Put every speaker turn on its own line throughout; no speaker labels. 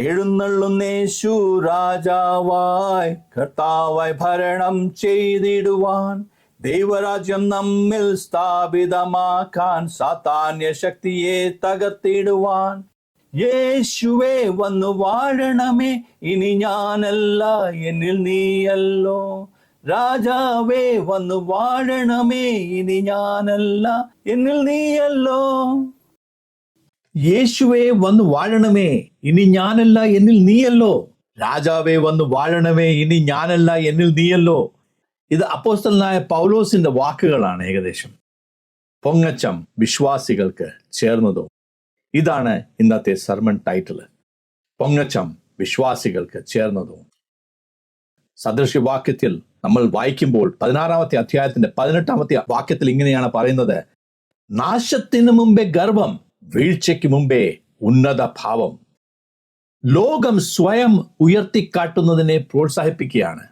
എഴുന്നള്ളുന്നേശു രാജാവായി കർത്താവായി ഭരണം ചെയ്തിടുവാൻ ദൈവരാജ്യം നമ്മിൽ സ്ഥാപിതമാക്കാൻ സാത്താന്യ ശക്തിയെ തകർത്തിടുവാൻ. യേശുവേ വന്നു വാഴണമേ ഇനി ഞാനല്ല എന്നിൽ നീയല്ലോ. രാജാവേ വന്നു വാഴണമേ ഇനി ഞാനല്ല എന്നിൽ നീയല്ലോ. യേശുവേ വന്നു വാഴണമേ ഇനി ഞാനല്ല എന്നിൽ നീയല്ലോ. രാജാവേ വന്നു വാഴണമേ ഇനി ഞാനല്ല എന്നിൽ നീയല്ലോ. ഇത് അപ്പോസ്തലനായ പൗലോസിന്റെ വാക്കുകളാണ് ഏകദേശം. പൊങ്ങച്ചം വിശ്വാസികൾക്ക് ചേർന്നതോ? ഇതാണ് ഇന്നത്തെ സർമൺ ടൈറ്റിൽ പൊങ്ങച്ചം വിശ്വാസികൾക്ക് ചേർന്നതോ? സദൃശ്യവാക്യത്തിൽ നമ്മൾ വായിക്കുമ്പോൾ പതിനാറാമത്തെ അധ്യായത്തിന്റെ പതിനെട്ടാമത്തെ വാക്യത്തിൽ ഇങ്ങനെയാണ് പറയുന്നത് നാശത്തിന് മുമ്പേ ഗർവം വീഴ്ചയ്ക്ക് മുമ്പേ ഉന്നത ഭാവം. ലോകം സ്വയം ഉയർത്തിക്കാട്ടുന്നതിനെ പ്രോത്സാഹിപ്പിക്കുകയാണ്.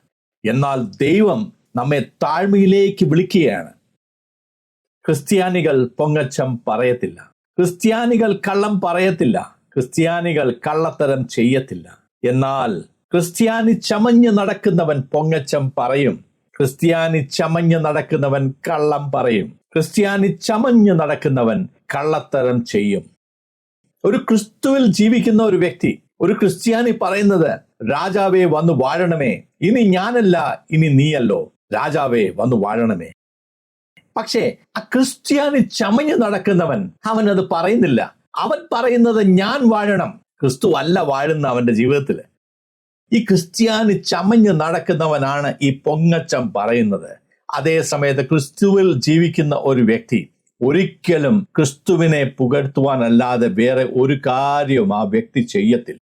എന്നാൽ ദൈവം നമ്മെ താഴ്മയിലേക്ക് വിളിക്കുകയാണ്. ക്രിസ്ത്യാനികൾ പൊങ്ങച്ചം പറയത്തില്ല. ക്രിസ്ത്യാനികൾ കള്ളം പറയത്തില്ല. ക്രിസ്ത്യാനികൾ കള്ളത്തരം ചെയ്യത്തില്ല. എന്നാൽ ക്രിസ്ത്യാനി ചമഞ്ഞ് നടക്കുന്നവൻ പൊങ്ങച്ചം പറയും. ക്രിസ്ത്യാനി ചമഞ്ഞ് നടക്കുന്നവൻ കള്ളം പറയും. ക്രിസ്ത്യാനി ചമഞ്ഞ് നടക്കുന്നവൻ കള്ളത്തരം ചെയ്യും. ഒരു ക്രിസ്തുവിൽ ജീവിക്കുന്ന ഒരു വ്യക്തി ഒരു ക്രിസ്ത്യാനി പറയുന്നത് രാജാവേ വന്നു വാഴണമേ. ഇനി ഞാനല്ല ഇനി നീയല്ലോ. രാജാവേ വന്നു വാഴണമേ. പക്ഷേ ആ ക്രിസ്ത്യാനി ചമഞ്ഞു നടക്കുന്നവൻ അവൻ അത് പറയുന്നില്ല. അവൻ പറയുന്നത് ഞാൻ വാഴണം. ക്രിസ്തു അല്ല വാഴുന്ന അവന്റെ ജീവിതത്തിൽ ഈ ക്രിസ്ത്യാനി ചമഞ്ഞു നടക്കുന്നവനാണ് ഈ പൊങ്ങച്ചം പറയുന്നത്. അതേ സമയത്ത് ക്രിസ്തുവിൽ ജീവിക്കുന്ന ഒരു വ്യക്തി ഒരിക്കലും ക്രിസ്തുവിനെ പുകഴ്ത്തുവാനല്ലാതെ വേറെ ഒരു കാര്യവും ആ വ്യക്തി ചെയ്യത്തില്ല.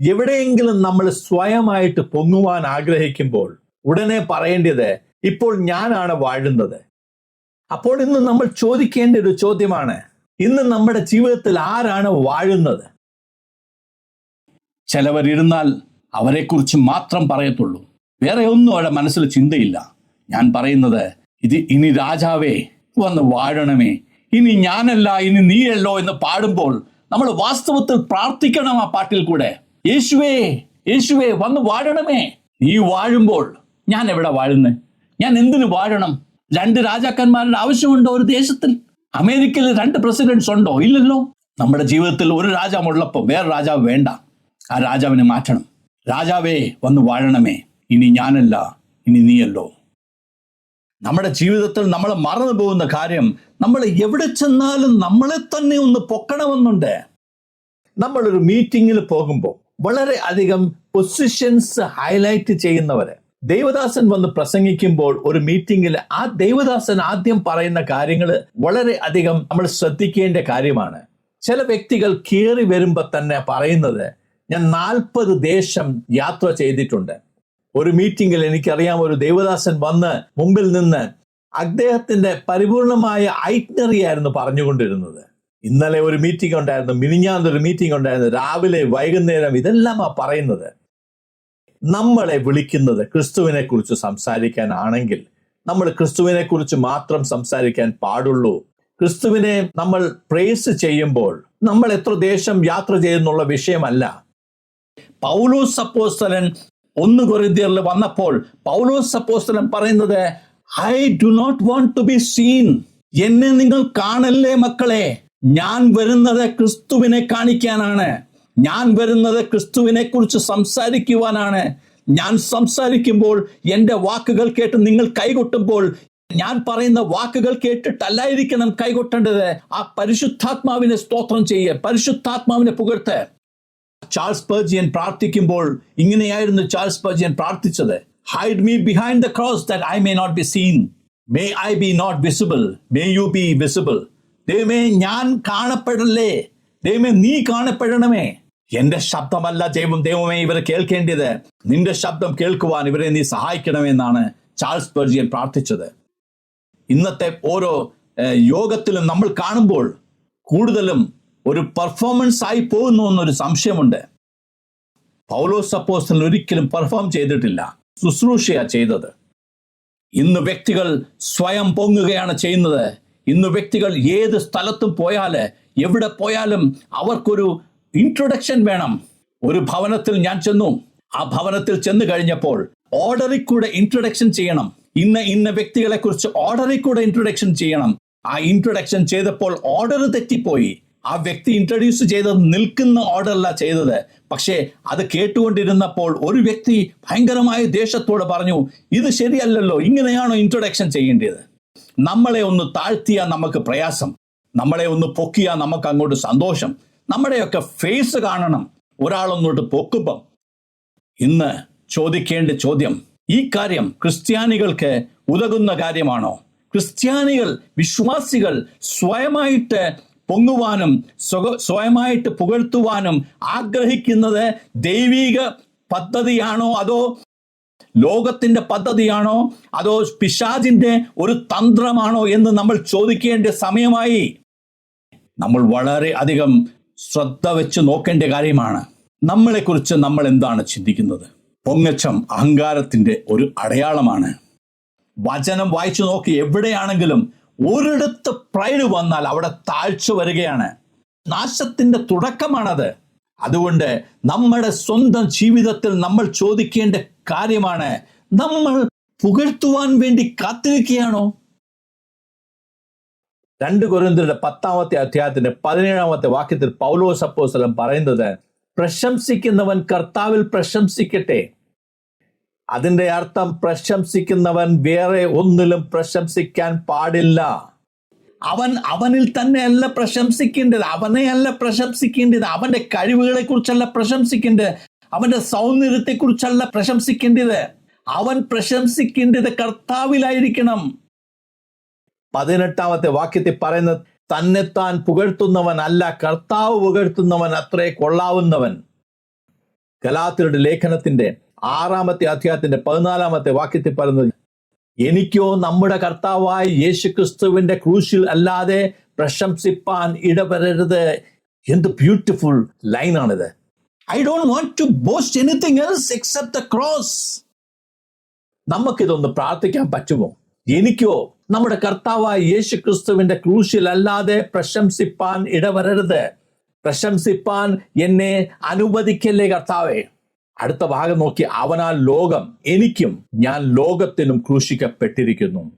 എവിടെയെങ്കിലും നമ്മൾ സ്വയമായിട്ട് പൊങ്ങുവാൻ ആഗ്രഹിക്കുമ്പോൾ ഉടനെ പറയേണ്ടത് ഇപ്പോൾ ഞാനാണ് വാഴുന്നത്. അപ്പോൾ ഇന്ന് നമ്മൾ ചോദിക്കേണ്ട ഒരു ചോദ്യമാണ് ഇന്ന് നമ്മുടെ ജീവിതത്തിൽ ആരാണ് വാഴുന്നത്? ചിലവരിരുന്നാൽ അവരെക്കുറിച്ച് മാത്രം പറയത്തുള്ളൂ. വേറെ ഒന്നും അവരുടെ മനസ്സിൽ ചിന്തയില്ല. ഞാൻ പറയുന്നത് ഇത് ഇനി രാജാവേ വന്ന് വാഴണമേ. ഇനി ഞാനല്ല ഇനി നീയല്ലോ എന്ന് പാടുമ്പോൾ നമ്മൾ വാസ്തവത്തിൽ പ്രാർത്ഥിക്കണം ആ പാട്ടിൽ കൂടെ. യേശുവേ യേശുവേ വന്ന് വാഴണമേ. നീ വാഴുമ്പോൾ ഞാൻ എവിടെ വാഴുന്നു? ഞാൻ എന്തിനു വാഴണം? രണ്ട് രാജാക്കന്മാരുടെ ആവശ്യമുണ്ടോ ഒരു ദേശത്തിൽ? അമേരിക്കയിൽ രണ്ട് പ്രസിഡന്റ്സ് ഉണ്ടോ? ഇല്ലല്ലോ. നമ്മുടെ ജീവിതത്തിൽ ഒരു രാജാവുള്ളപ്പോൾ വേറെ രാജാവ് വേണ്ട. ആ രാജാവിനെ മാറ്റണം. രാജാവേ വന്ന് വാഴണമേ. ഇനി ഞാനല്ല ഇനി നീയല്ലോ. നമ്മുടെ ജീവിതത്തിൽ നമ്മൾ മറന്നു പോകുന്ന കാര്യം നമ്മൾ എവിടെ ചെന്നാലും നമ്മളെ തന്നെ ഒന്ന് പൊക്കണമെന്നുണ്ട്. നമ്മളൊരു മീറ്റിങ്ങിൽ പോകുമ്പോൾ വളരെ അധികം പൊസിഷൻസ് ഹൈലൈറ്റ് ചെയ്യുന്നവര്. ദേവദാസൻ വന്ന് പ്രസംഗിക്കുമ്പോൾ ഒരു മീറ്റിംഗിൽ ആ ദേവദാസൻ ആദ്യം പറയുന്ന കാര്യങ്ങൾ വളരെ അധികം നമ്മൾ ശ്രദ്ധിക്കേണ്ട കാര്യമാണ്. ചില വ്യക്തികൾ കയറി വരുമ്പോൾ തന്നെ പറയുന്നത് ഞാൻ നാൽപ്പത് ദേശം യാത്ര ചെയ്തിട്ടുണ്ട്. ഒരു മീറ്റിംഗിൽ എനിക്കറിയാം ഒരു ദേവദാസൻ വന്ന് മുമ്പിൽ നിന്ന് അദ്ദേഹത്തിന്റെ പരിപൂർണമായ ഐറ്റ്നറി ആയിരുന്നു പറഞ്ഞുകൊണ്ടിരുന്നത്. ഇന്നലെ ഒരു മീറ്റിംഗ് ഉണ്ടായിരുന്നു മിനിഞ്ഞാന്ന് ഒരു മീറ്റിംഗ് ഉണ്ടായിരുന്നു രാവിലെ വൈകുന്നേരം ഇതെല്ലാം ആ പറയുന്നത്. നമ്മളെ വിളിക്കുന്നത് ക്രിസ്തുവിനെ കുറിച്ച് സംസാരിക്കാനാണെങ്കിൽ നമ്മൾ ക്രിസ്തുവിനെ കുറിച്ച് മാത്രം സംസാരിക്കാൻ പാടുള്ളൂ. ക്രിസ്തുവിനെ നമ്മൾ പ്രേസ് ചെയ്യുമ്പോൾ നമ്മൾ എത്ര ദേശം യാത്ര ചെയ്യുന്നുള്ള വിഷയമല്ല. പൗലോസ് അപ്പോസ്തലൻ ഒന്ന് കൊറിന്ത്യറിൽ വന്നപ്പോൾ പൗലോസ് അപ്പോസ്തലൻ പറയുന്നത് I do not want to be seen എന്നെ നിങ്ങൾ കാണല്ലേ മക്കളെ? ഞാൻ വരുന്നത് ക്രിസ്തുവിനെ കാണിക്കാനാണ്. ഞാൻ വരുന്നത് ക്രിസ്തുവിനെ കുറിച്ച് സംസാരിക്കുവാനാണ്. ഞാൻ സംസാരിക്കുമ്പോൾ എന്റെ വാക്കുകൾ കേട്ട് നിങ്ങൾ കൈകൊട്ടുമ്പോൾ ഞാൻ പറയുന്ന വാക്കുകൾ കേട്ടിട്ടല്ലായിരിക്കണം കൈകൊട്ടേണ്ടത്. ആ പരിശുദ്ധാത്മാവിനെ സ്തോത്രം ചെയ്യുക പരിശുദ്ധാത്മാവിനെ പുകഴ്ത്ത്. ചാൾസ് പെർജിയൻ പ്രാർത്ഥിക്കുമ്പോൾ ഇങ്ങനെയായിരുന്നു ചാൾസ് പെർജിയൻ പ്രാർത്ഥിച്ചത്. Hide me behind the cross that I may not be seen may I be not visible may you be visible ദൈവമേ ഞാൻ കാണപ്പെടല്ലേ? ദൈവമേ നീ കാണപ്പെടണമേ. എന്റെ ശബ്ദമല്ല ദൈവം ദൈവമേ ഇവരെ കേൾക്കേണ്ടത്. നിന്റെ ശബ്ദം കേൾക്കുവാൻ ഇവരെ നീ സഹായിക്കണമെന്നാണ് ചാൾസ് പെർജിയൻ പ്രാർത്ഥിച്ചത്. ഇന്നത്തെ ഓരോ യോഗത്തിലും നമ്മൾ കാണുമ്പോൾ കൂടുതലും ഒരു പെർഫോമൻസ് ആയി പോകുന്നു എന്നൊരു സംശയമുണ്ട്. പൗലോസ് അപ്പോസ്റ്റൽ ഒരിക്കലും പെർഫോം ചെയ്തിട്ടില്ല ശുശ്രൂഷയാ ചെയ്തത്. ഇന്ന് വ്യക്തികൾ സ്വയം പൊങ്ങുകയാണ് ചെയ്യുന്നത്. ഇന്ന് വ്യക്തികൾ ഏത് സ്ഥലത്തും പോയാൽ എവിടെ പോയാലും അവർക്കൊരു ഇൻട്രൊഡക്ഷൻ വേണം. ഒരു ഭവനത്തിൽ ഞാൻ ചെന്നു. ആ ഭവനത്തിൽ ചെന്ന് കഴിഞ്ഞപ്പോൾ ഓർഡറിൽ കൂടെ ഇൻട്രൊഡക്ഷൻ ചെയ്യണം. ഇന്ന ഇന്ന വ്യക്തികളെ കുറിച്ച് ഓർഡറിൽ കൂടെ ഇൻട്രൊഡക്ഷൻ ചെയ്യണം. ആ ഇൻട്രൊഡക്ഷൻ ചെയ്തപ്പോൾ ഓർഡർ തെറ്റിപ്പോയി. ആ വ്യക്തി ഇൻട്രൊഡ്യൂസ് ചെയ്തത് നിൽക്കുന്ന ഓർഡറല്ല ചെയ്തത്. പക്ഷേ അത് കേട്ടുകൊണ്ടിരുന്നപ്പോൾ ഒരു വ്യക്തി ഭയങ്കരമായ ദേഷ്യത്തോട് പറഞ്ഞു ഇത് ശരിയല്ലല്ലോ ഇങ്ങനെയാണോ ഇൻട്രൊഡക്ഷൻ ചെയ്യേണ്ടത്? നമ്മളെ ഒന്ന് താഴ്ത്തിയാൽ നമുക്ക് പ്രയാസം. നമ്മളെ ഒന്ന് പൊക്കിയാൽ നമുക്ക് അങ്ങോട്ട് സന്തോഷം. നമ്മുടെയൊക്കെ ഫേസ് കാണണം. ഒരാളൊന്നോട്ട് പൊക്കുമ്പം. ഇന്ന് ചോദിക്കേണ്ട ചോദ്യം ഈ കാര്യം ക്രിസ്ത്യാനികൾക്ക് ഉതകുന്ന കാര്യമാണോ? ക്രിസ്ത്യാനികൾ വിശ്വാസികൾ സ്വയമായിട്ട് പൊങ്ങുവാനും സ്വക- സ്വയമായിട്ട് പുകഴ്ത്തുവാനും ആഗ്രഹിക്കുന്നത് ദൈവിക പദ്ധതിയാണോ? അതോ ലോകത്തിന്റെ പദ്ധതിയാണോ? അതോ പിശാജിന്റെ ഒരു തന്ത്രമാണോ എന്ന് നമ്മൾ ചോദിക്കേണ്ട സമയമായി. നമ്മൾ വളരെ അധികം ശ്രദ്ധ വെച്ച് നോക്കേണ്ട കാര്യമാണ്. നമ്മളെക്കുറിച്ച് നമ്മൾ എന്താണ് ചിന്തിക്കുന്നത്? പൊങ്ങച്ചം അഹങ്കാരത്തിന്റെ ഒരു അടയാളമാണ്. വചനം വായിച്ചു നോക്കി എവിടെയാണെങ്കിലും ഒരിടത്ത് പ്രൈഡ് വന്നാൽ അവിടെ താഴ്ച വരികയാണ്. നാശത്തിന്റെ തുടക്കമാണത്. അതുകൊണ്ട് നമ്മുടെ സ്വന്തം ജീവിതത്തിൽ നമ്മൾ ചോദിക്കേണ്ട കാര്യമാണ് നമ്മൾ പുകഴ്ത്തുവാൻ വേണ്ടി കാത്തിരിക്കുകയാണോ? രണ്ട് കുരുന്തരുടെ പത്താമത്തെ അധ്യായത്തിന്റെ പതിനേഴാമത്തെ വാക്യത്തിൽ പൗലോസ് അപ്പോസ്തലൻ പറയുന്നത് പ്രശംസിക്കുന്നവൻ കർത്താവിൽ പ്രശംസിക്കട്ടെ. അതിന്റെ അർത്ഥം പ്രശംസിക്കുന്നവൻ വേറെ ഒന്നിലും പ്രശംസിക്കാൻ പാടില്ല. അവൻ അവനിൽ തന്നെയല്ല പ്രശംസിക്കേണ്ടത്. അവനെ അല്ല പ്രശംസിക്കേണ്ടത്. അവന്റെ കഴിവുകളെ കുറിച്ചല്ല പ്രശംസിക്കേണ്ടത്. അവന്റെ സൗന്ദര്യത്തെ കുറിച്ചല്ല പ്രശംസിക്കേണ്ടത്. അവൻ പ്രശംസിക്കേണ്ടത് കർത്താവിലായിരിക്കണം. പതിനെട്ടാമത്തെ വാക്യത്തിൽ പറയുന്നത് തന്നെത്താൻ പുകഴ്ത്തുന്നവൻ അല്ല കർത്താവ് പുകഴ്ത്തുന്നവൻ അത്രേ കൊള്ളാവുന്നവൻ. കലാത്തിരുടെ ലേഖനത്തിന്റെ ആറാമത്തെ അധ്യായത്തിന്റെ പതിനാലാമത്തെ വാക്യത്തിൽ പറയുന്നത് എനിക്കോ നമ്മുടെ കർത്താവായ യേശു ക്രിസ്തുവിന്റെ ക്രൂശിൽ അല്ലാതെ പ്രശംസിപ്പാൻ ഇടപെടരുത് എന്ത് beautiful ലൈനാണിത് I don't want to boast anything else except the cross നമുക്കിതൊന്ന് പ്രാർത്ഥിക്കാൻ പറ്റുമോ? എനിക്കോ നമ്മുടെ കർത്താവായ യേശു ക്രിസ്തുവിന്റെ ക്രൂശിൽ അല്ലാതെ പ്രശംസിപ്പാൻ ഇടവരരുത്. പ്രശംസിപ്പാൻ എന്നെ അനുവദിക്കല്ലേ കർത്താവേ? അടുത്ത ഭാഗം നോക്കി. അവനാൽ ലോകം എനിക്കും ഞാൻ ലോകത്തിനും ക്രൂശിക്കപ്പെട്ടിരിക്കുന്നു.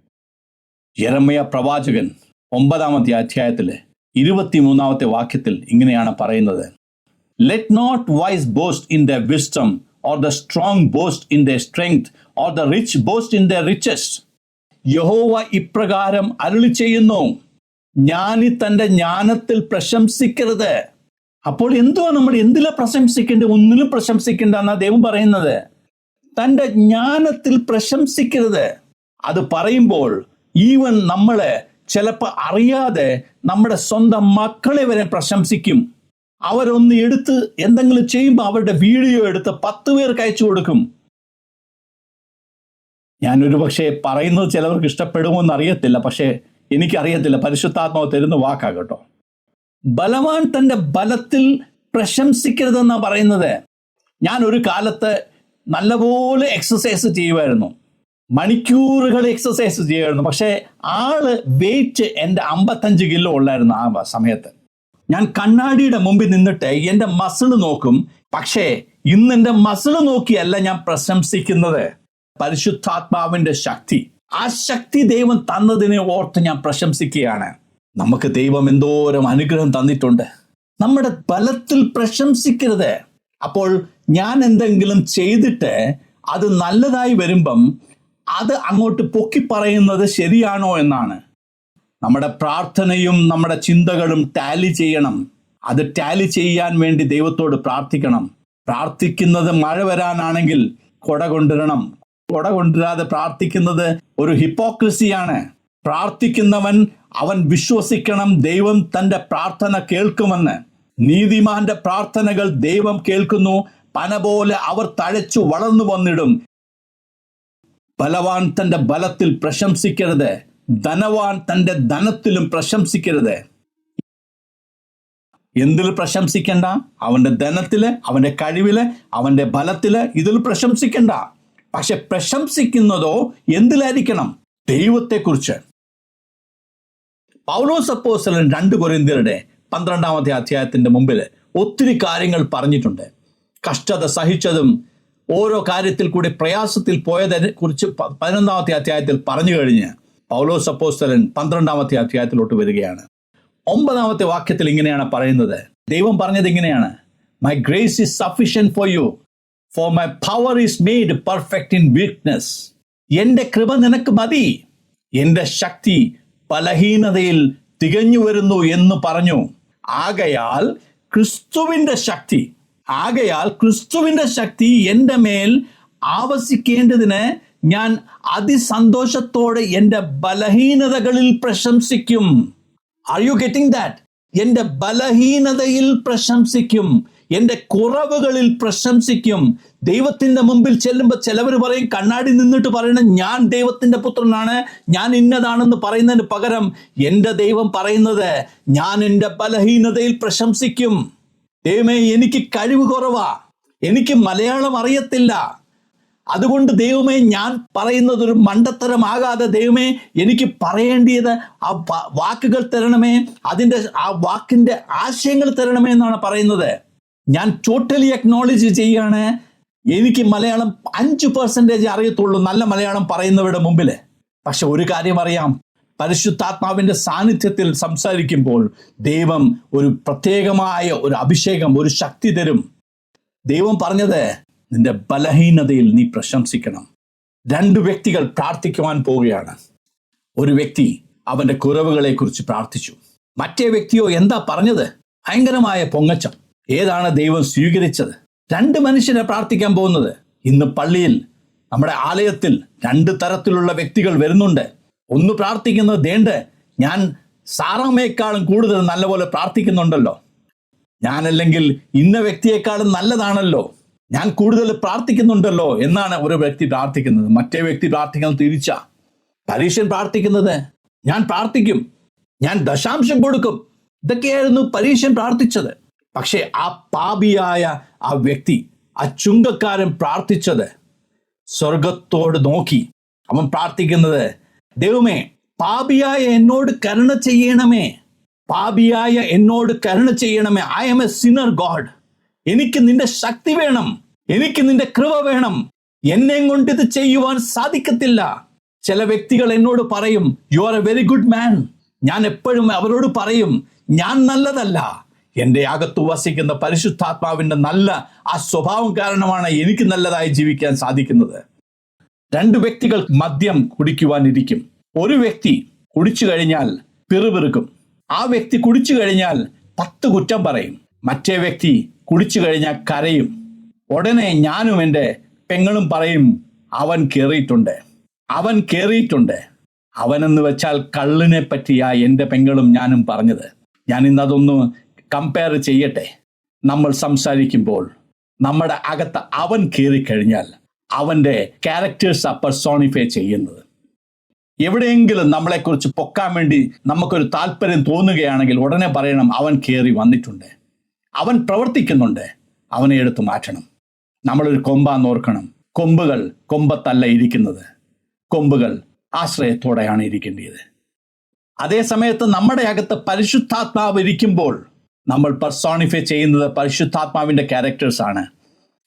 യരമയ പ്രവാചകൻ ഒമ്പതാമത്തെ അധ്യായത്തിലെ ഇരുപത്തിമൂന്നാമത്തെ വാക്യത്തിൽ ഇങ്ങനെയാണ് പറയുന്നത്. Let not wise boast in the wisdom or the strong boast in the strength or the rich boast in the riches യഹോവ ഇപ്രകാരം അരുളി ചെയ്യുന്നു ജ്ഞാനി തന്റെ ജ്ഞാനത്തിൽ പ്രശംസിക്കരുത്. അപ്പോൾ എന്തുവാ നമ്മൾ എന്തിലാ പ്രശംസിക്കേണ്ടത്? ഒന്നിലും പ്രശംസിക്കേണ്ട എന്നാ ദൈവം പറയുന്നത്. തന്റെ ജ്ഞാനത്തിൽ പ്രശംസിക്കരുത്. അത് പറയുമ്പോൾ ഈവൻ നമ്മളെ ചിലപ്പോൾ അറിയാതെ നമ്മുടെ സ്വന്തം മക്കളെ വരെ പ്രശംസിക്കും. അവരൊന്ന് എടുത്ത് എന്തെങ്കിലും ചെയ്യുമ്പോൾ അവരുടെ വീഡിയോ എടുത്ത് പത്ത് പേർക്ക് അയച്ചു കൊടുക്കും. ഞാൻ ഒരു പക്ഷേ പറയുന്നത് ചിലവർക്ക് ഇഷ്ടപ്പെടുമോ എന്ന് അറിയത്തില്ല പക്ഷേ എനിക്കറിയത്തില്ല. പരിശുദ്ധാത്മാവ് തരുന്ന വാക്കാ കേട്ടോ. ബലവാൻ തന്റെ ബലത്തിൽ പ്രശംസിക്കരുതെന്നാണ് പറയുന്നത്. ഞാൻ ഒരു കാലത്ത് നല്ലപോലെ എക്സസൈസ് ചെയ്യുമായിരുന്നു. മണിക്കൂറുകൾ എക്സസൈസ് ചെയ്യുമായിരുന്നു. പക്ഷേ ആൾ വെയിറ്റ് എന്റെ അമ്പത്തഞ്ച് കിലോ ഉള്ളായിരുന്നു ആ സമയത്ത്. ഞാൻ കണ്ണാടിയുടെ മുമ്പിൽ നിന്നിട്ട് എന്റെ മസിൾ നോക്കും. പക്ഷേ ഇന്ന് എന്റെ മസിൾ നോക്കിയല്ല ഞാൻ പ്രശംസിക്കുന്നത്. പരിശുദ്ധാത്മാവിന്റെ ശക്തി. ആ ശക്തി ദൈവം തന്നതിനെ ഓർത്ത് ഞാൻ പ്രശംസിക്കുകയാണ്. നമുക്ക് ദൈവം എന്തോരം അനുഗ്രഹം തന്നിട്ടുണ്ട്. നമ്മുടെ ബലത്തിൽ പ്രശംസിക്കരുത്. അപ്പോൾ ഞാൻ എന്തെങ്കിലും ചെയ്തിട്ട് അത് നല്ലതായി വരുമ്പം അത് അങ്ങോട്ട് പൊക്കി പറയുന്നത് ശരിയാണോ എന്നാണ്. നമ്മുടെ പ്രാർത്ഥനയും നമ്മുടെ ചിന്തകളും ടാലി ചെയ്യണം. അത് ടാലി ചെയ്യാൻ വേണ്ടി ദൈവത്തോട് പ്രാർത്ഥിക്കണം. പ്രാർത്ഥിക്കുന്നത് മഴ വരാനാണെങ്കിൽ കൊട കൊണ്ടുവരണം കൊട കൊണ്ടുവരാതെ പ്രാർത്ഥിക്കുന്നത് ഒരു ഹിപ്പോക്രസിയാണ്. പ്രാർത്ഥിക്കുന്നവൻ അവൻ വിശ്വസിക്കണം ദൈവം തന്റെ പ്രാർത്ഥന കേൾക്കുമെന്ന്. നീതിമാന്റെ പ്രാർത്ഥനകൾ ദൈവം കേൾക്കുന്നു പന പോലെ അവർ തഴച്ചു വളർന്നു വന്നിടും. ബലവാൻ തന്റെ ബലത്തിൽ പ്രശംസിക്കരുത് ധനവാൻ തന്റെ ധനത്തിലും പ്രശംസിക്കരുത്. എന്തിൽ പ്രശംസിക്കണ്ട? അവന്റെ ധനത്തിൽ അവന്റെ കഴിവിൽ അവന്റെ ബലത്തിൽ ഇതിൽ പ്രശംസിക്കണ്ട. പക്ഷെ പ്രശംസിക്കുന്നതോ എന്തിലായിരിക്കണം? ദൈവത്തെക്കുറിച്ച്. പൗലോസ് അപ്പോസ്തലൻ രണ്ട് കൊരിന്തിയരുടെ പന്ത്രണ്ടാമത്തെ അധ്യായത്തിന്റെ മുമ്പിൽ ഒത്തിരി കാര്യങ്ങൾ പറഞ്ഞിട്ടുണ്ട്. കഷ്ടത സഹിച്ചതും ഓരോ കാര്യത്തിൽ കൂടി പ്രയാസത്തിൽ പോയതിനെ കുറിച്ച് പതിനൊന്നാമത്തെ അധ്യായത്തിൽ പറഞ്ഞു കഴിഞ്ഞ് പൗലോസ് അപ്പോസ്തലൻ പന്ത്രണ്ടാമത്തെ അധ്യായത്തിലോട്ട് വരികയാണ്. ഒമ്പതാമത്തെ വാക്യത്തിൽ ഇങ്ങനെയാണ് പറയുന്നത്. ദൈവം പറഞ്ഞത് ഇങ്ങനെയാണ്. My grace is sufficient for you for my power is made perfect in weakness എന്റെ കൃപ നിനക്ക് മതി. എന്റെ ശക്തി ബലഹീനതയിൽ തികഞ്ഞു വരുന്നു എന്ന് പറഞ്ഞു. ആകയാൽ ക്രിസ്തുവിന്റെ ശക്തി ആകയാൽ ക്രിസ്തുവിന്റെ ശക്തി എന്റെ മേൽ ആവസിക്കേണ്ടതിന് ഞാൻ അതിസന്തോഷത്തോടെ എന്റെ ബലഹീനതകളിൽ പ്രശംസിക്കും. ആർ യു ഗെറ്റിംഗ് ദാറ്റ് എന്റെ ബലഹീനതയിൽ പ്രശംസിക്കും. എന്റെ കുറവുകളിൽ പ്രശംസിക്കും. ദൈവത്തിന്റെ മുമ്പിൽ ചെല്ലുമ്പോൾ ചിലവർ പറയും കണ്ണാടി നിന്നിട്ട് പറയണം ഞാൻ ദൈവത്തിന്റെ പുത്രനാണ് ഞാൻ ഇന്നതാണെന്ന് പറയുന്നതിന് പകരം എന്റെ ദൈവം പറയുന്നത് ഞാൻ എന്റെ ബലഹീനതയിൽ പ്രശംസിക്കും. ദൈവമേ എനിക്ക് കഴിവ് കുറവാ. എനിക്ക് മലയാളം അറിയത്തില്ല. അതുകൊണ്ട് ദൈവമേ ഞാൻ പറയുന്നത് ഒരു മണ്ടത്തരമാകാതെ ദൈവമേ എനിക്ക് പറയേണ്ടിയത് ആ വാക്കുകൾ തരണമേ അതിന്റെ ആ വാക്കിന്റെ ആശയങ്ങൾ തരണമേ എന്നാണ് പറയുന്നത്. ഞാൻ ടോട്ടലി അക്നോളജ് ചെയ്യാണ്. എനിക്ക് മലയാളം അഞ്ച് പെർസെന്റേജ് അറിയത്തുള്ളൂ. നല്ല മലയാളം പറയുന്നവരുടെ മുമ്പിൽ പക്ഷെ ഒരു കാര്യം അറിയാം. പരിശുദ്ധാത്മാവിന്റെ സാന്നിധ്യത്തിൽ സംസാരിക്കുമ്പോൾ ദൈവം ഒരു പ്രത്യേകമായ ഒരു അഭിഷേകം ഒരു ശക്തി തരും. ദൈവം പറഞ്ഞത് നിന്റെ ബലഹീനതയിൽ നീ പ്രശംസിക്കണം. രണ്ട് വ്യക്തികൾ പ്രാർത്ഥിക്കുവാൻ പോവുകയാണ്. ഒരു വ്യക്തി അവന്റെ കുറവുകളെക്കുറിച്ച് പ്രാർത്ഥിച്ചു. മറ്റേ വ്യക്തിയോ എന്താ പറഞ്ഞത്? ഭയങ്കരമായ പൊങ്ങച്ചം. ഏതാണ് ദൈവം സ്വീകരിച്ചത്? രണ്ട് മനുഷ്യരെ പ്രാർത്ഥിക്കാൻ പോകുന്നത്. ഇന്ന് പള്ളിയിൽ നമ്മുടെ ആലയത്തിൽ രണ്ട് തരത്തിലുള്ള വ്യക്തികൾ വരുന്നുണ്ട്. ഒന്ന് പ്രാർത്ഥിക്കുന്നത് ദേണ്ട് ഞാൻ സാറാമ്മയെക്കാളും കൂടുതൽ നല്ലപോലെ പ്രാർത്ഥിക്കുന്നുണ്ടല്ലോ. ഞാനല്ലെങ്കിൽ ഇന്ന വ്യക്തിയെക്കാളും നല്ലതാണല്ലോ. ഞാൻ കൂടുതൽ പ്രാർത്ഥിക്കുന്നുണ്ടല്ലോ എന്നാണ് ഒരു വ്യക്തി പ്രാർത്ഥിക്കുന്നത്. മറ്റേ വ്യക്തി പ്രാർത്ഥിക്കുന്നത് തിരിച്ച? പരീക്ഷൻ പ്രാർത്ഥിക്കുന്നത്? ഞാൻ പ്രാർത്ഥിക്കും. ഞാൻ ദശാംശം കൊടുക്കും. ഇതൊക്കെയായിരുന്നു പരീക്ഷൻ പ്രാർത്ഥിച്ചത്. പക്ഷേ ആ പാപിയായ ആ വ്യക്തി ആ ചുങ്കക്കാരൻ പ്രാർത്ഥിച്ചത് സ്വർഗത്തോട് നോക്കി. അവൻ പ്രാർത്ഥിക്കുന്നത് ദൈവമേ പാപിയായ എന്നോട് കരുണ ചെയ്യണമേ. പാപിയായ എന്നോട് കരുണ ചെയ്യണമേ. I am a sinner God എനിക്ക് നിന്റെ ശക്തി വേണം. എനിക്ക് നിന്റെ കൃപ വേണം. എന്നെ കൊണ്ട് ഇത് ചെയ്യുവാൻ സാധിക്കത്തില്ല. ചില വ്യക്തികൾ എന്നോട് പറയും you are a very good man ഞാൻ എപ്പോഴും അവരോട് പറയും ഞാൻ നല്ലതല്ല. എന്റെ അകത്ത് വസിക്കുന്ന പരിശുദ്ധാത്മാവിന്റെ നല്ല ആ സ്വഭാവം കാരണമാണ് എനിക്ക് നല്ലതായി ജീവിക്കാൻ സാധിക്കുന്നത്. രണ്ട് വ്യക്തികൾ മദ്യം കുടിക്കുവാനിരിക്കും ഒരു വ്യക്തി കുടിച്ചു കഴിഞ്ഞാൽ പിറുപിറുക്കും. ആ വ്യക്തി കുടിച്ചു കഴിഞ്ഞാൽ പത്ത് കുറ്റം പറയും. മറ്റേ വ്യക്തി കുടിച്ചു കഴിഞ്ഞാൽ കരയും. ഉടനെ ഞാനും എന്റെ പെങ്ങളും പറയും അവൻ കയറിയിട്ടുണ്ട് അവൻ കയറിയിട്ടുണ്ട് അവനെന്ന് വെച്ചാൽ കള്ളിനെ പറ്റിയാ എന്റെ പെങ്ങളും ഞാനും പറഞ്ഞത്. ഞാൻ ഇന്ന് കമ്പയർ ചെയ്യട്ടെ. നമ്മൾ സംസാരിക്കുമ്പോൾ നമ്മുടെ അകത്ത് അവൻ കയറിക്കഴിഞ്ഞാൽ അവന്റെ ക്യാരക്ടേഴ്സ് പെർസോണിഫൈ ചെയ്യുന്നത്. എവിടെയെങ്കിലും നമ്മളെക്കുറിച്ച് പൊക്കാൻ വേണ്ടി നമുക്കൊരു താല്പര്യം തോന്നുകയാണെങ്കിൽ ഉടനെ പറയണം അവൻ കയറി വന്നിട്ടുണ്ട്. അവൻ പ്രവർത്തിക്കുന്നുണ്ട്. അവനെ എടുത്തു മാറ്റണം. നമ്മളൊരു കൊമ്പാന്ന് ഓർക്കണം. കൊമ്പുകൾ കൊമ്പത്തല്ല ഇരിക്കുന്നത്. കൊമ്പുകൾ ആശ്രയത്തോടെയാണ് ഇരിക്കേണ്ടത്. അതേ സമയത്ത് നമ്മുടെ അകത്ത് പരിശുദ്ധാത്മാവ് ഇരിക്കുമ്പോൾ നമ്മൾ പെർസോണിഫൈ ചെയ്യുന്നത് പരിശുദ്ധാത്മാവിന്റെ ക്യാരക്ടേഴ്സ് ആണ്.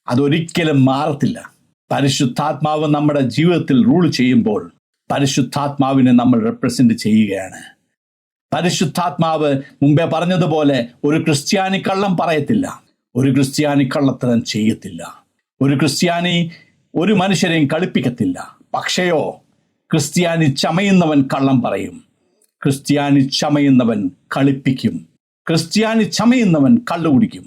അതൊരിക്കലും മാറത്തില്ല. പരിശുദ്ധാത്മാവ് നമ്മുടെ ജീവിതത്തിൽ റൂൾ ചെയ്യുമ്പോൾ പരിശുദ്ധാത്മാവിനെ നമ്മൾ റെപ്രസെന്റ് ചെയ്യുകയാണ്. പരിശുദ്ധാത്മാവ് മുമ്പേ പറഞ്ഞതുപോലെ ഒരു ക്രിസ്ത്യാനി കള്ളം പറയത്തില്ല. ഒരു ക്രിസ്ത്യാനി കള്ളത്തരം ചെയ്യത്തില്ല. ഒരു ക്രിസ്ത്യാനി ഒരു മനുഷ്യരെയും കളിപ്പിക്കത്തില്ല. പക്ഷെയോ ക്രിസ്ത്യാനി ചമയുന്നവൻ കള്ളം പറയും. ക്രിസ്ത്യാനി ചമയുന്നവൻ കളിപ്പിക്കും. ക്രിസ്ത്യാനി ചമയുന്നവൻ കള്ളു കുടിക്കും.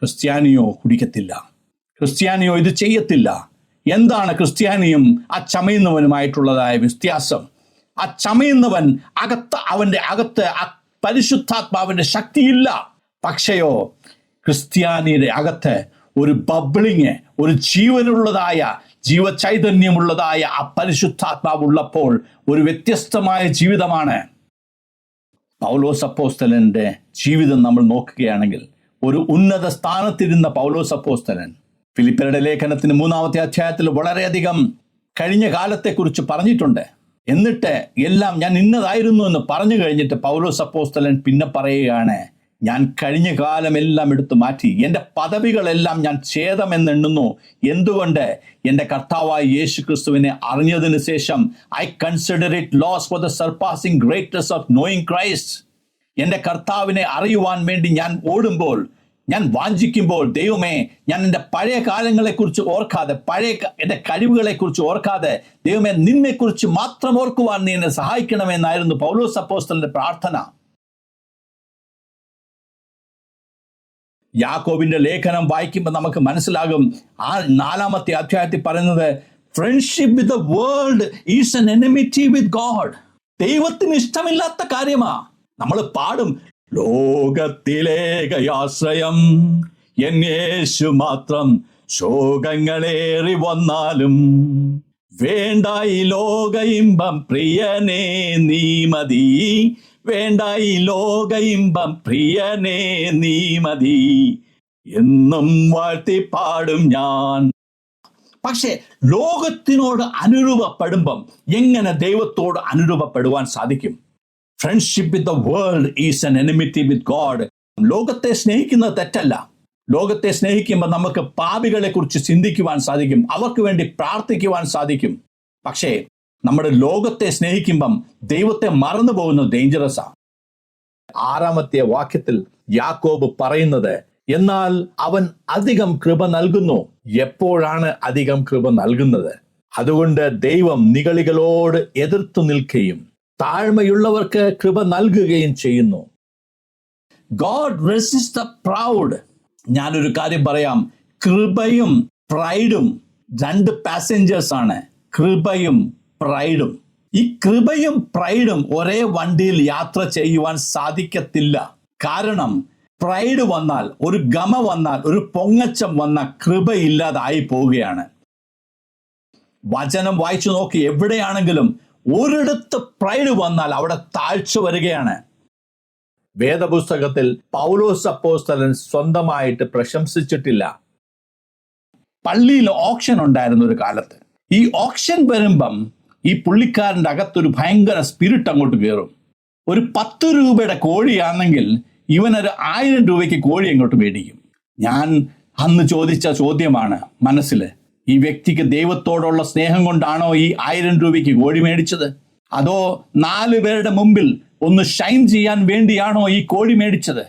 ക്രിസ്ത്യാനിയോ കുടിക്കത്തില്ല. ക്രിസ്ത്യാനിയോ ഇത് ചെയ്യത്തില്ല. എന്താണ് ക്രിസ്ത്യാനിയും ആ ചമയുന്നവനുമായിട്ടുള്ളതായ വ്യത്യാസം? ആ ചമയുന്നവൻ അകത്ത് അവന്റെ അകത്ത് ആ പരിശുദ്ധാത്മാവിന്റെ ശക്തിയില്ല. പക്ഷയോ ക്രിസ്ത്യാനിയുടെ അകത്ത് ഒരു ബബിളിങ് ഒരു ജീവനുള്ളതായ ജീവചൈതന്യമുള്ളതായ ആ പരിശുദ്ധാത്മാവ് ഉള്ളപ്പോൾ ഒരു വ്യത്യസ്തമായ ജീവിതമാണ്. പൗലോസ് അപ്പോസ്തലന്റെ ജീവിതം നമ്മൾ നോക്കുകയാണെങ്കിൽ ഒരു ഉന്നത സ്ഥാനത്തിരുന്ന പൗലോസ് അപ്പോസ്തലൻ ഫിലിപ്പരുടെ ലേഖനത്തിന് മൂന്നാമത്തെ അധ്യായത്തിൽ വളരെയധികം കഴിഞ്ഞ കാലത്തെക്കുറിച്ച് പറഞ്ഞിട്ടുണ്ട്. എന്നിട്ട് എല്ലാം ഞാൻ ഇന്നതായിരുന്നു എന്ന് പറഞ്ഞു കഴിഞ്ഞിട്ട് പൗലോസ് അപ്പോസ്തലൻ പിന്നെ പറയുകയാണ് ഞാൻ കഴിഞ്ഞ കാലമെല്ലാം എടുത്തു മാറ്റി. എന്റെ പദവികളെല്ലാം ഞാൻ ഛേദമെന്നെണ്ണുന്നു. എന്തുകൊണ്ട്? എന്റെ കർത്താവായ യേശു ക്രിസ്തുവിനെ അറിഞ്ഞതിന് ശേഷം I consider it loss for the surpassing greatness of knowing Christ എന്റെ കർത്താവിനെ അറിയുവാൻ വേണ്ടി ഞാൻ ഓടുമ്പോൾ ഞാൻ വാഞ്ചിക്കുമ്പോൾ ദൈവമേ ഞാൻ എന്റെ പഴയ കാലങ്ങളെക്കുറിച്ച് ഓർക്കാതെ പഴയ എന്റെ കഴിവുകളെക്കുറിച്ച് ഓർക്കാതെ ദൈവമേ നിന്നെക്കുറിച്ച് മാത്രം ഓർക്കുവാൻ നീ എന്നെ സഹായിക്കണമെന്നായിരുന്നു പൗലോസ് അപ്പോസ്റ്റലിന്റെ പ്രാർത്ഥന. യാക്കോബിന്റെ ലേഖനം വായിക്കുമ്പോൾ നമുക്ക് മനസ്സിലാകും. ആ നാലാമത്തെ അധ്യായത്തിൽ പറയുന്നത് friendship with world is an enmity with God ദൈവത്തിന് ഇഷ്ടമില്ലാത്ത കാര്യമാ. നമ്മൾ പാടും ലോകത്തിലേകയാശ്രയം എൻ യേശു മാത്രം ശോകങ്ങളേറി വന്നാലും വേണ്ടായി ഈ ലോക ഇമ്പം പ്രിയനേ നീ മതി. വേണ്ട ഈ ലോക ഇമ്പം പ്രിയനേ നീ മതി. എന്നും വാഴ്ത്തിപ്പാടും ഞാൻ. പക്ഷേ ലോകത്തിനോട് അനുരൂപപ്പെടുമ്പം എങ്ങനെ ദൈവത്തോട് അനുരൂപപ്പെടുവാൻ സാധിക്കും? Friendship with the world is an enmity with God ലോകത്തെ സ്നേഹിക്കുന്നത് തെറ്റല്ല. ലോകത്തെ സ്നേഹിക്കുമ്പോൾ നമുക്ക് പാപികളെ കുറിച്ച് ചിന്തിക്കുവാൻ സാധിക്കും. അവർക്ക് വേണ്ടി പ്രാർത്ഥിക്കുവാൻ സാധിക്കും. പക്ഷേ നമ്മുടെ ലോകത്തെ സ്നേഹിക്കുമ്പം ദൈവത്തെ മറന്നു പോകുന്നത് ഡേഞ്ചറസ് ആണ് ആറാമത്തെ വാക്യത്തിൽ യാക്കോബ് പറയുന്നത് എന്നാൽ അവൻ അധികം കൃപ നൽകുന്നു. എപ്പോഴാണ് അധികം കൃപ നൽകുന്നത്? അതുകൊണ്ട് ദൈവം നികളികളോട് എതിർത്തു നിൽക്കുകയും താഴ്മയുള്ളവർക്ക് കൃപ നൽകുകയും ചെയ്യുന്നു. ഗോഡ് റെസിസ് ദ പ്രൗഡ് ഞാനൊരു കാര്യം പറയാം. കൃപയും പ്രൈഡും രണ്ട് പാസഞ്ചേഴ്സ് ആണ്. കൃപയും പ്രൈഡും ഈ കൃപയും പ്രൈഡും ഒരേ വണ്ടിയിൽ യാത്ര ചെയ്യുവാൻ സാധിക്കത്തില്ല. കാരണം പ്രൈഡ് വന്നാൽ ഒരു ഗമ വന്നാൽ ഒരു പൊങ്ങച്ചം വന്ന കൃപ ഇല്ലാതായി പോവുകയാണ്. വചനം വായിച്ചു നോക്കി എവിടെയാണെങ്കിലും ഒരിടത്ത് പ്രൈഡ് വന്നാൽ അവിടെ താഴ്ച വരികയാണ്. വേദപുസ്തകത്തിൽ പൗലോസ് അപ്പോസ്തലൻ സ്വന്തമായിട്ട് പ്രശംസിച്ചിട്ടില്ല. പള്ളിയിൽ ഓപ്ഷൻ ഉണ്ടായിരുന്ന ഒരു കാലത്ത്. ഈ ഓപ്ഷൻ വരുമ്പം ഈ പുള്ളിക്കാരന്റെ അകത്തൊരു ഭയങ്കര സ്പിരിറ്റ് അങ്ങോട്ട് കയറും. ഒരു പത്ത് രൂപയുടെ കോഴിയാണെങ്കിൽ ഇവനൊരു ആയിരം രൂപയ്ക്ക് കോഴി അങ്ങോട്ട് മേടിക്കും. ഞാൻ അന്ന് ചോദിച്ച ചോദ്യമാണ് മനസ്സിൽ ഈ വ്യക്തിക്ക് ദൈവത്തോടുള്ള സ്നേഹം കൊണ്ടാണോ ഈ ആയിരം രൂപയ്ക്ക് കോഴി മേടിച്ചത്? അതോ നാല് പേരുടെ മുമ്പിൽ ഒന്ന് ഷൈൻ ചെയ്യാൻ വേണ്ടിയാണോ ഈ കോഴി മേടിച്ചത്?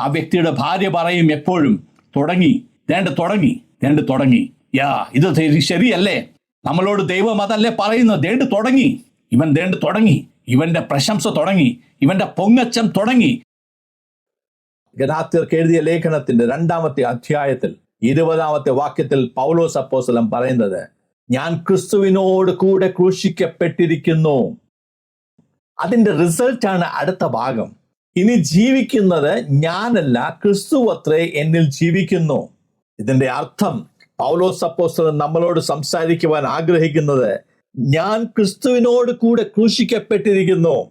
ആ വ്യക്തിയുടെ ഭാര്യ പറയും എപ്പോഴും തുടങ്ങി രണ്ട് തുടങ്ങി രണ്ട് തുടങ്ങി. യാ ഇത് ശരി- ശരിയല്ലേ? നമ്മളോട് ദൈവം അതല്ലേ പറയുന്നത് ദേണ്ട് തുടങ്ങി. ഇവൻ ദേണ്ട് തുടങ്ങി. ഇവന്റെ പ്രശംസ തുടങ്ങി. ഇവന്റെ പൊങ്ങച്ചം തുടങ്ങി. ഗലാത്യർക്ക് എഴുതിയ ലേഖനത്തിന്റെ രണ്ടാമത്തെ അധ്യായത്തിൽ ഇരുപതാമത്തെ വാക്യത്തിൽ പൗലോസ് അപ്പോസ്തലൻ പറയുന്നത് ഞാൻ ക്രിസ്തുവിനോട് കൂടെ ക്രൂശിക്കപ്പെട്ടിരിക്കുന്നു. അതിന്റെ റിസൾട്ട് ആണ് അടുത്ത ഭാഗം. ഇനി ജീവിക്കുന്നത് ഞാനല്ല ക്രിസ്തു അത്രേ എന്നിൽ ജീവിക്കുന്നു. ഇതിന്റെ അർത്ഥം പൗലോസ് അപ്പോസ്തലൻ നമ്മളോട് സംസാരിക്കുവാൻ ആഗ്രഹിക്കുന്നത് ഞാൻ ക്രിസ്തുവിനോട് കൂടെ ക്രൂശിക്കപ്പെട്ടിരിക്കുന്നു.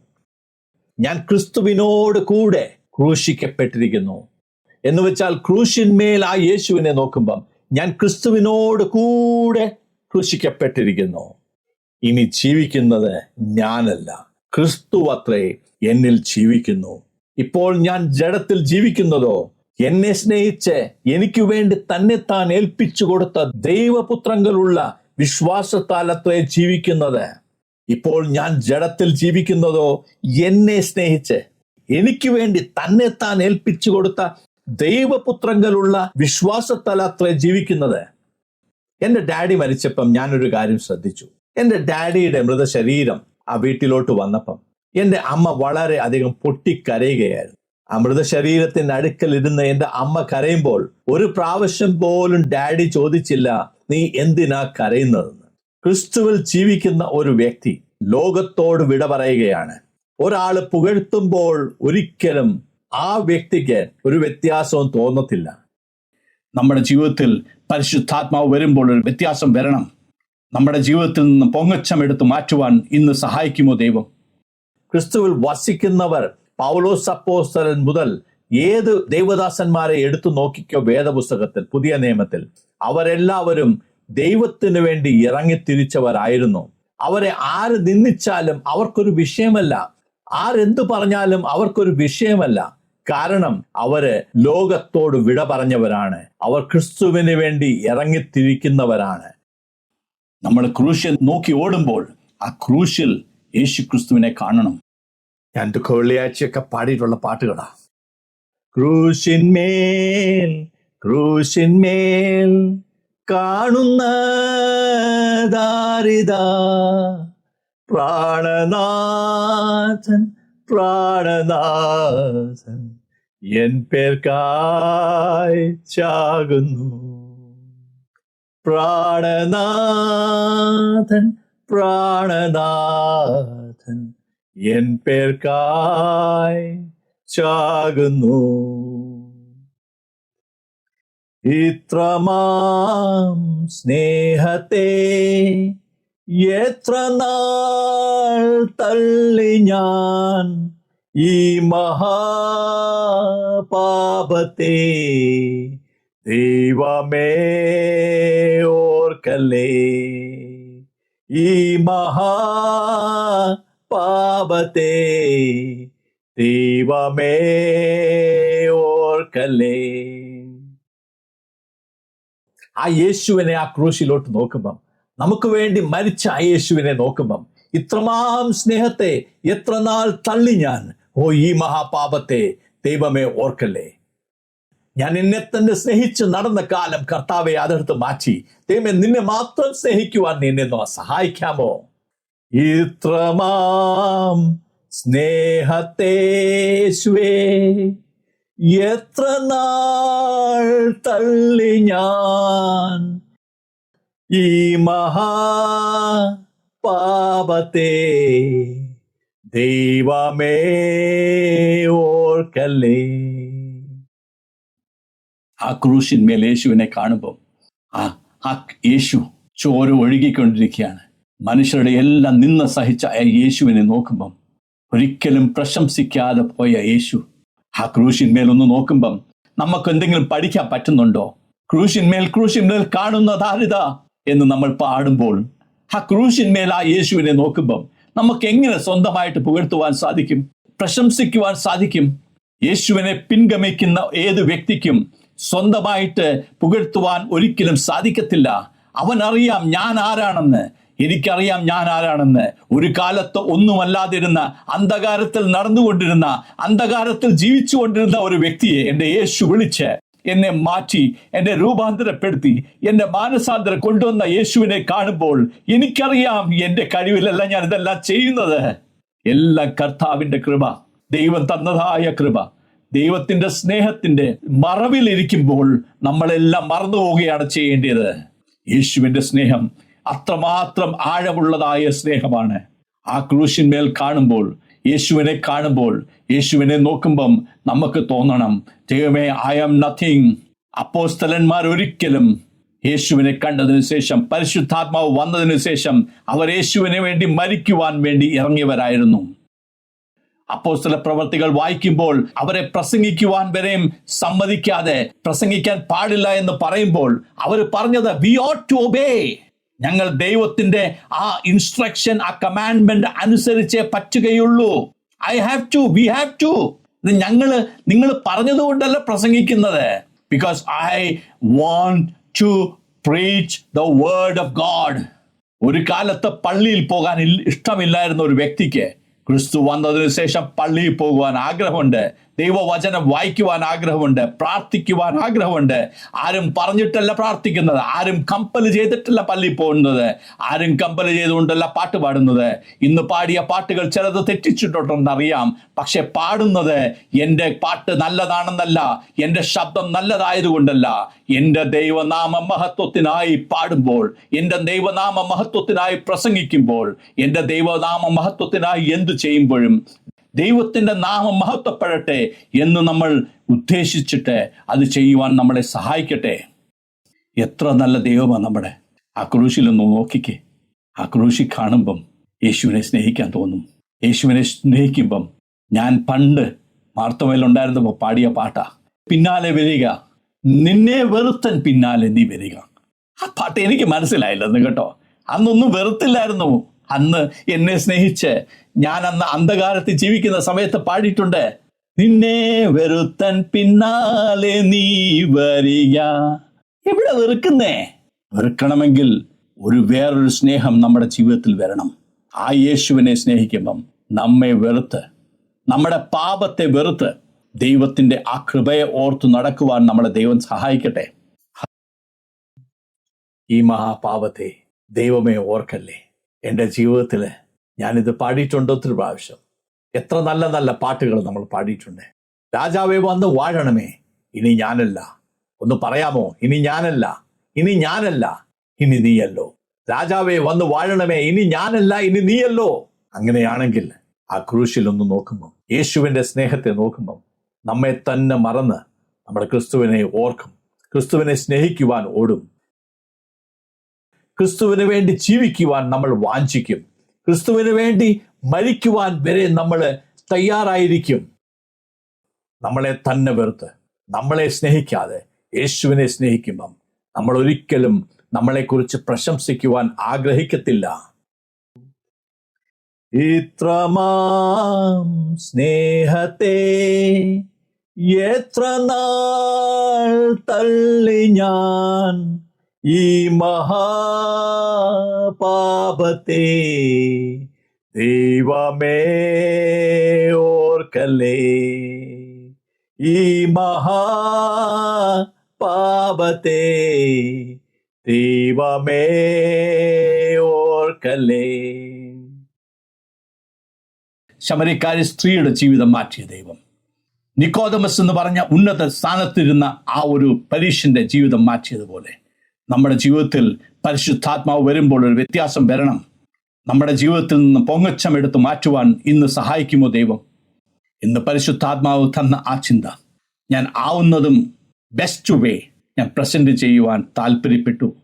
ഞാൻ ക്രിസ്തുവിനോട് കൂടെ ക്രൂശിക്കപ്പെട്ടിരിക്കുന്നു. എന്ന് വെച്ചാൽ ക്രൂശിന്മേൽ ആ യേശുവിനെ നോക്കുമ്പം ഞാൻ ക്രിസ്തുവിനോട് കൂടെ ക്രൂശിക്കപ്പെട്ടിരിക്കുന്നു. ഇനി ജീവിക്കുന്നത് ഞാനല്ല. ക്രിസ്തു അത്രേ എന്നിൽ ജീവിക്കുന്നു. ഇപ്പോൾ ഞാൻ ജഡത്തിൽ ജീവിക്കുന്നതോ എന്നെ സ്നേഹിച്ച് എനിക്ക് വേണ്ടി തന്നെ താൻ ഏൽപ്പിച്ചു കൊടുത്ത ദൈവപുത്രങ്ങളുള്ള വിശ്വാസത്താലത്തെ ജീവിക്കുന്നത്. ഇപ്പോൾ ഞാൻ ജഡത്തിൽ ജീവിക്കുന്നതോ എന്നെ സ്നേഹിച്ച് എനിക്ക് വേണ്ടി തന്നെ താൻ ഏൽപ്പിച്ചു കൊടുത്ത ദൈവപുത്രങ്ങളുള്ള വിശ്വാസത്താലത്രേ ജീവിക്കുന്നത്. എന്റെ ഡാഡി മരിച്ചപ്പം ഞാനൊരു കാര്യം ശ്രദ്ധിച്ചു. എന്റെ ഡാഡിയുടെ മൃതശരീരം ആ വീട്ടിലോട്ട് വന്നപ്പം എന്റെ അമ്മ വളരെ അധികം പൊട്ടിക്കരയുകയായിരുന്നു. ആ മൃതശരീരത്തിന്റെ അടുക്കൽ ഇരുന്ന് എന്റെ അമ്മ കരയുമ്പോൾ ഒരു പ്രാവശ്യം പോലും ഡാഡി ചോദിച്ചില്ല നീ എന്തിനാ കരയുന്നതെന്ന് ക്രിസ്തുവിൽ ജീവിക്കുന്ന ഒരു വ്യക്തി ലോകത്തോട് വിട പറയുകയാണ്. ഒരാൾ പുകഴ്ത്തുമ്പോൾ ഒരിക്കലും ആ വ്യക്തിക്ക് ഒരു വ്യത്യാസവും തോന്നത്തില്ല. നമ്മുടെ ജീവിതത്തിൽ പരിശുദ്ധാത്മാവ് വരുമ്പോൾ ഒരു വ്യത്യാസം വരണം. നമ്മുടെ ജീവിതത്തിൽ നിന്ന് പൊങ്ങച്ചം എടുത്ത് മാറ്റുവാൻ ഇന്ന് സഹായിക്കുമോ ദൈവം? ക്രിസ്തുവിൽ വസിക്കുന്നവർ പൗലോസ് അപ്പോസ്തലൻ മുതൽ ഏത് ദൈവദാസന്മാരെ എടുത്തു നോക്കിക്കോ വേദപുസ്തകത്തിൽ പുതിയ നിയമത്തിൽ അവരെല്ലാവരും ദൈവത്തിന് വേണ്ടി ഇറങ്ങി തിരിച്ചവരായിരുന്നു. അവരെ ആര് നിന്ദിച്ചാലും അവർക്കൊരു വിഷയമല്ല. ആരെന്തു പറഞ്ഞാലും അവർക്കൊരു വിഷയമല്ല. കാരണം അവർ ലോകത്തോട് വിട പറഞ്ഞവരാണ്. അവർ ക്രിസ്തുവിന് വേണ്ടി ഇറങ്ങിത്തിരിക്കുന്നവരാണ് നമ്മൾ ക്രൂശിൽ നോക്കി ഓടുമ്പോൾ ആ ക്രൂശിൽ യേശു ക്രിസ്തുവിനെ കാണണം. ഞാൻ ദുഃഖ വെള്ളിയാഴ്ചയൊക്കെ പാടിയിട്ടുള്ള പാട്ടുകളാ. ക്രൂശിന്മേൽ ക്രൂശിന്മേൽ കാണുന്ന ദാരിതാ. പ്രാണനാഥൻ പ്രാണനാഥൻ എൻ പേർക്കായി ചാകുന്നു പ്രാണനാഥൻ പ്രാണനാഥൻ എൻ പേർക്കായി ചാകുന്നു. ഇത്രമാം സ്നേഹത്തെ എത്ര നാൾ തള്ളി ഞാൻ ഈ മഹാപാപത്തെ ദൈവമേ ഓർക്കല്ലേ? ഈ മഹാപാപത്തെ ദൈവമേ ഓർക്കല്ലേ? ആ യേശുവിനെ ആ ക്രൂശിലോട്ട് നോക്കുമ്പം നമുക്ക് വേണ്ടി മരിച്ച ആ യേശുവിനെ നോക്കുമ്പം ഇത്രമാം സ്നേഹത്തെ എത്ര നാൾ തള്ളി ഞാൻ? ഓ ഈ മഹാപാപത്തെ ദൈവമേ ഓർക്കല്ലേ? ഞാൻ എന്നെ തന്നെ സ്നേഹിച്ച് നടന്ന കാലം കർത്താവെ അതെടുത്ത് മാറ്റി ദൈവമേ നിന്നെ മാത്രം സ്നേഹിക്കുവാൻ നീ എന്നെ സഹായിക്കാമോ? ഇത്രമാം സ്നേഹത്തേശുവേ എത്ര നാൾ തള്ളി ഞാൻ ഈ മഹാപാപത്തെ ദൈവമേ ഓർക്കല്ലേ? ആ ക്രൂശിന്മേൽ യേശുവിനെ കാണുമ്പോൾ ആ ആ യേശു ചോര ഒഴുകിക്കൊണ്ടിരിക്കുകയാണ്. മനുഷ്യരുടെ എല്ലാം നിന്ന് സഹിച്ച യേശുവിനെ നോക്കുമ്പം ഒരിക്കലും പ്രശംസിക്കാതെ പോയ യേശു ആ ക്രൂശിന്മേലൊന്ന് നോക്കുമ്പം നമുക്ക് എന്തെങ്കിലും പഠിക്കാൻ പറ്റുന്നുണ്ടോ? ക്രൂശിന്മേൽ ക്രൂശിന്മേൽ കാണുന്ന ദാരിത എന്ന് നമ്മൾ പാടുമ്പോൾ ആ ക്രൂശിന്മേൽ ആ യേശുവിനെ നോക്കുമ്പം നമുക്ക് എങ്ങനെ സ്വന്തമായിട്ട് പുകഴ്ത്തുവാൻ സാധിക്കും? പ്രശംസിക്കുവാൻ സാധിക്കും? യേശുവിനെ പിൻഗമിക്കുന്ന ഏത് വ്യക്തിക്കും സ്വന്തമായിട്ട് പുകഴ്ത്തുവാൻ ഒരിക്കലും സാധിക്കത്തില്ല. അവൻ അറിയാം ഞാൻ ആരാണെന്ന്. എനിക്കറിയാം ഞാൻ ആരാണെന്ന്. ഒരു കാലത്ത് ഒന്നുമല്ലാതിരുന്ന അന്ധകാരത്തിൽ നടന്നുകൊണ്ടിരുന്ന അന്ധകാരത്തിൽ ജീവിച്ചുകൊണ്ടിരുന്ന ഒരു വ്യക്തിയെ എന്റെ യേശു വിളിച്ച് എന്നെ മാറ്റി എന്നെ രൂപാന്തരപ്പെടുത്തി എന്റെ മാനസാന്തരം കൊണ്ടുവന്ന യേശുവിനെ കാണുമ്പോൾ എനിക്കറിയാം എന്റെ കഴിവിലല്ല ഞാൻ ഇതെല്ലാം ചെയ്യുന്നത്. എല്ലാം കർത്താവിന്റെ കൃപ ദൈവം തന്നതായ കൃപ ദൈവത്തിന്റെ സ്നേഹത്തിന്റെ മറവിലിരിക്കുമ്പോൾ നമ്മളെല്ലാം മറന്നു പോവുകയാണ് ചെയ്യേണ്ടത്. യേശുവിന്റെ സ്നേഹം അത്രമാത്രം ആഴമുള്ളതായ സ്നേഹമാണ്. ആ ക്രൂശിന്മേൽ കാണുമ്പോൾ യേശുവിനെ കാണുമ്പോൾ യേശുവിനെ നോക്കുമ്പം നമുക്ക് തോന്നണം. ദൈവമേ ഐ ആം നത്തിങ് അപ്പോസ്തലന്മാർ ഒരിക്കലും യേശുവിനെ കണ്ടതിന് ശേഷം പരിശുദ്ധാത്മാവ് വന്നതിന് ശേഷം അവർ യേശുവിനെ വേണ്ടി മരിക്കുവാൻ വേണ്ടി ഇറങ്ങിയവരായിരുന്നു. അപ്പോസ്തല പ്രവർത്തികൾ വായിക്കുമ്പോൾ അവരെ പ്രസംഗിക്കുവാൻ വരെയും സമ്മതിക്കാതെ പ്രസംഗിക്കാൻ പാടില്ല എന്ന് പറയുമ്പോൾ അവർ പറഞ്ഞത് വി ഓട്ട് ടു ഒബേ ഞങ്ങൾ ദൈവത്തിന്റെ ആ ഇൻസ്ട്രക്ഷൻ ആ കമാൻഡ്മെന്റ് അനുസരിച്ചേ പറ്റുകയുള്ളൂ. I have to we have to ഇത് ഞങ്ങൾ നിങ്ങൾ പറഞ്ഞതുകൊണ്ടല്ല പ്രസംഗിക്കുന്നത്. Because I want to preach the word of God ഒരു കാലത്ത് പള്ളിയിൽ പോകാൻ ഇഷ്ടമില്ലായിരുന്ന ഒരു വ്യക്തിക്ക് ക്രിസ്തു വന്നതിന് ശേഷം പള്ളിയിൽ പോകുവാൻ ആഗ്രഹമുണ്ട്. ദൈവവചനം വായിക്കുവാൻ ആഗ്രഹമുണ്ട് പ്രാർത്ഥിക്കുവാൻ ആഗ്രഹമുണ്ട്. ആരും പറഞ്ഞിട്ടല്ല പ്രാർത്ഥിക്കുന്നത് ആരും കമ്പൽ ചെയ്തിട്ടല്ല പള്ളി പോകുന്നത് ആരും കമ്പൽ ചെയ്തുകൊണ്ടല്ല പാട്ട് പാടുന്നത്. ഇന്ന് പാടിയ പാട്ടുകൾ ചിലത് തെറ്റിച്ചിട്ടുണ്ടെന്നറിയാം പക്ഷെ പാടുന്നത് എന്റെ പാട്ട് നല്ലതാണെന്നല്ല എന്റെ ശബ്ദം നല്ലതായതുകൊണ്ടല്ല. എന്റെ ദൈവനാമ മഹത്വത്തിനായി പാടുമ്പോൾ എന്റെ ദൈവനാമ മഹത്വത്തിനായി പ്രസംഗിക്കുമ്പോൾ എന്റെ ദൈവനാമ മഹത്വത്തിനായി എന്തു ചെയ്യുമ്പോഴും ദൈവത്തിന്റെ നാമം മഹത്വപ്പെടട്ടെ എന്ന് നമ്മൾ ഉദ്ദേശിച്ചിട്ട് അത് ചെയ്യുവാൻ നമ്മളെ സഹായിക്കട്ടെ. എത്ര നല്ല ദൈവമാണ് നമ്മുടെ. ആ ക്രൂശിലൊന്ന് നോക്കിക്കേ. ആ ക്രൂശി കാണുമ്പം യേശുവിനെ സ്നേഹിക്കാൻ തോന്നും. യേശുവിനെ സ്നേഹിക്കുമ്പം ഞാൻ പണ്ട് മാർത്തമയിലുണ്ടായിരുന്നപ്പോൾ പാടിയ പാട്ടാ. പിന്നാലെ വരിക. നിന്നെ വെറുത്തൻ പിന്നാലെ നീ വരിക. ആ പാട്ട് എനിക്ക് മനസ്സിലായില്ലെന്ന് കേട്ടോ. അന്നൊന്നും വെറുത്തില്ലായിരുന്നു. അന്ന് എന്നെ സ്നേഹിച്ച് ഞാൻ അന്ന് അന്ധകാരത്തിൽ ജീവിക്കുന്ന സമയത്ത് പാടിയിട്ടുണ്ട് നിന്നെ വെറുത്തൻ പിന്നാലെ നീ വരിക. എവിടെ വെറുക്കുന്നേ? വെറുക്കണമെങ്കിൽ ഒരു വേറൊരു സ്നേഹം നമ്മുടെ ജീവിതത്തിൽ വരണം. ആ യേശുവിനെ സ്നേഹിക്കുമ്പം നമ്മെ വെറുത്ത് നമ്മുടെ പാപത്തെ വെറുത്ത് ദൈവത്തിന്റെ ആ കൃപയെ ഓർത്ത് നടക്കുവാൻ നമ്മളെ ദൈവം സഹായിക്കട്ടെ. ഈ മഹാപാപത്തെ ദൈവമേ ഓർക്കല്ലേ? എന്റെ ജീവിതത്തിൽ ഞാനിത് പാടിയിട്ടുണ്ട് ഒത്തിരി പ്രാവശ്യം. എത്ര നല്ല നല്ല പാട്ടുകൾ നമ്മൾ പാടിയിട്ടുണ്ട്. രാജാവേ വന്ന് വാഴണമേ. ഇനി ഞാനല്ല. ഒന്ന് പറയാമോ? ഇനി ഞാനല്ല. ഇനി ഞാനല്ല. ഇനി നീയല്ലോ. രാജാവേ വന്ന് വാഴണമേ. ഇനി ഞാനല്ല. ഇനി നീയല്ലോ. അങ്ങനെയാണെങ്കിൽ ആ ക്രൂശിൽ ഒന്ന് നോക്കുമ്പം യേശുവിന്റെ സ്നേഹത്തെ നോക്കുമ്പം നമ്മെ തന്നെ മറന്ന് നമ്മുടെ ക്രിസ്തുവിനെ ഓർക്കും. ക്രിസ്തുവിനെ സ്നേഹിക്കുവാൻ ഓടും. ക്രിസ്തുവിന് വേണ്ടി ജീവിക്കുവാൻ നമ്മൾ വാഞ്ചിക്കും. ക്രിസ്തുവിന് വേണ്ടി മരിക്കുവാൻ വരെ നമ്മൾ തയ്യാറായിരിക്കും. നമ്മളെ തന്നെ വെറുത്ത് നമ്മളെ സ്നേഹിക്കാതെ യേശുവിനെ സ്നേഹിക്കുമ്പം നമ്മൾ ഒരിക്കലും നമ്മളെക്കുറിച്ച് പ്രശംസിക്കുവാൻ ആഗ്രഹിക്കത്തില്ല. ഇത്രമാം സ്നേഹത്തെ എത്ര നാൾ തള്ളി ഞാൻ ഈ മഹാപാപത്തെ ദൈവമേ ഓർക്കല്ലേ? ഈ മഹാപാപത്തെ ദൈവമേ ഓർക്കല്ലേ? ശമരിക്കാരി സ്ത്രീയുടെ ജീവിതം മാറ്റിയ ദൈവം. നിക്കോദമസ് എന്ന് പറഞ്ഞ ഉന്നത സ്ഥാനത്തിരുന്ന ആ ഒരു പരീക്ഷന്റെ ജീവിതം മാറ്റിയതുപോലെ നമ്മുടെ ജീവിതത്തിൽ പരിശുദ്ധാത്മാവ് വരുമ്പോൾ ഒരു വ്യത്യാസം വരണം. നമ്മുടെ ജീവിതത്തിൽ നിന്ന് പൊങ്ങച്ചം എടുത്ത് മാറ്റുവാൻ ഇന്ന് സഹായിക്കുമോ ദൈവം? ഇന്ന് പരിശുദ്ധാത്മാവ് തന്ന ആ ചിന്ത. ഞാൻ ആവുന്നതും ബെസ്റ്റ് വേ ഞാൻ പ്രസന്റ് ചെയ്യുവാൻ താല്പര്യപ്പെട്ടു.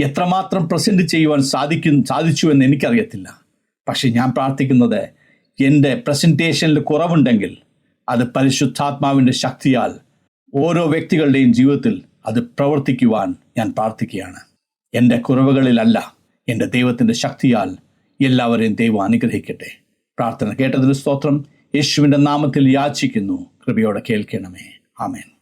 എത്രമാത്രം പ്രസന്റ് ചെയ്യുവാൻ സാധിക്കും സാധിച്ചു എന്ന് എനിക്കറിയത്തില്ല. പക്ഷെ ഞാൻ പ്രാർത്ഥിക്കുന്നത് എന്റെ പ്രസന്റേഷനിൽ കുറവുണ്ടെങ്കിൽ അത് പരിശുദ്ധാത്മാവിന്റെ ശക്തിയാൽ ഓരോ വ്യക്തികളുടെയും ജീവിതത്തിൽ അത് പ്രവർത്തിക്കുവാൻ ഞാൻ പ്രാർത്ഥിക്കുകയാണ്. എന്റെ കുറവുകളിലല്ല എന്റെ ദൈവത്തിന്റെ ശക്തിയാൽ എല്ലാവരെയും ദൈവം അനുഗ്രഹിക്കട്ടെ. പ്രാർത്ഥന കേട്ടതിന് സ്തോത്രം. യേശുവിന്റെ നാമത്തിൽ യാചിക്കുന്നു. കൃപയോടെ കേൾക്കണമേ. ആമേൻ.